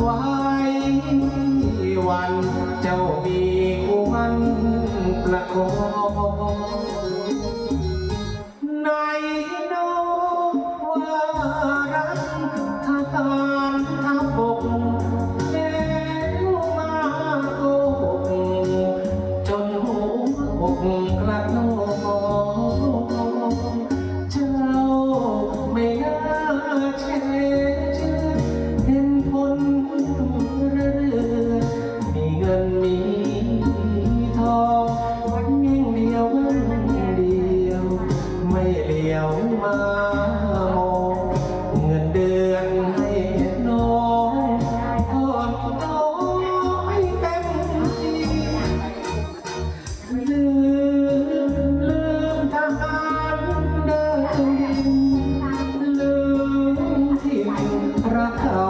ไววันเจ้ามีภูมันประคอง รักเขา